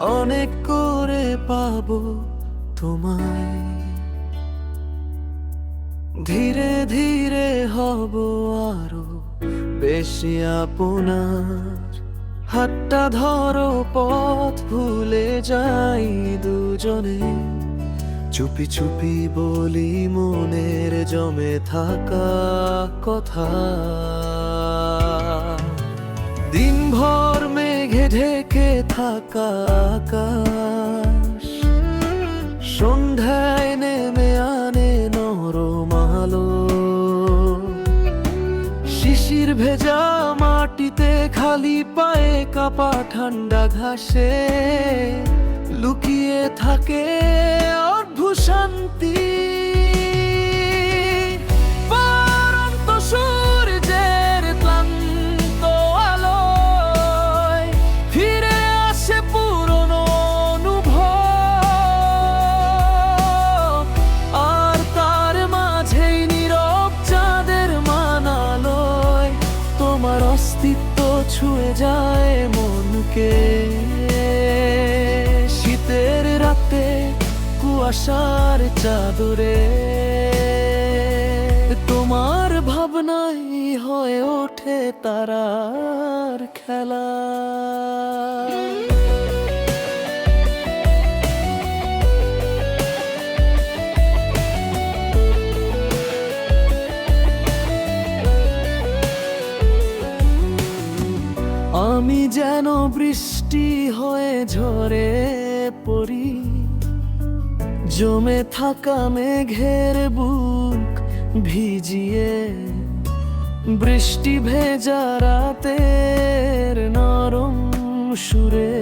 অনেক করে পাবো তোমায়। ধীরে ধীরে হব আরও বেশি আপনার। হাতটা ধরো, পথ ভুলে যাই দুজনে। চুপি চুপি বলি, মনের জমে থাকা কথা। দিনভর ঢেকে থাকা আকাশ। সন্ধ্যায় নেমে আনে নরম আলো। শিশির ভেজা মাটিতে খালি পায়ে কাপা ঠান্ডা ঘাসে। লুকিয়ে থাকে অস্তিত্ব ছুঁয়ে যায় মনকে। শীতের রাতে কুয়াশার চাদরে। তোমার ভাবনাই হয়ে ওঠে তারার খেলা। যেন বৃষ্টি হয়ে ঝরে পড়ি। জমে থাকা মেঘের বুক ভিজিয়ে। বৃষ্টি ভেজা রাতের নরম সুরে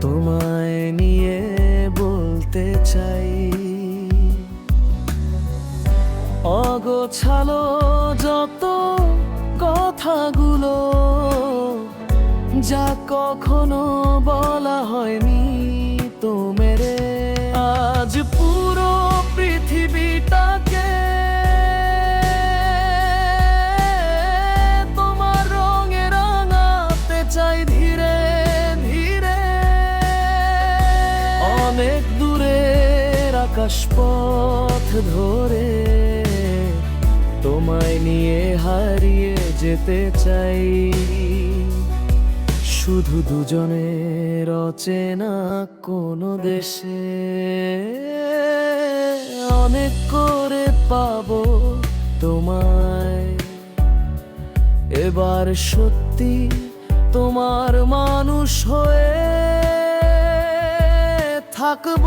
তোমায় নিয়ে বলতে চাই। অগোছালো যত কথাগুলো যা কখনো বলা হয়নি তো মেরে আজ পুরো পৃথিবীটাকে তোমার রঙে রাঙাতে চাই ধীরে ধীরে। অনেক দূরের আকাশ পথ ধরে তোমায় নিয়ে হারিয়ে যেতে চাই। শুধু দুজনের অচেনা কোনো দেশে। অনেক করে পাব তোমায়। এবার সত্যি তোমার মানুষ হয়ে থাকব।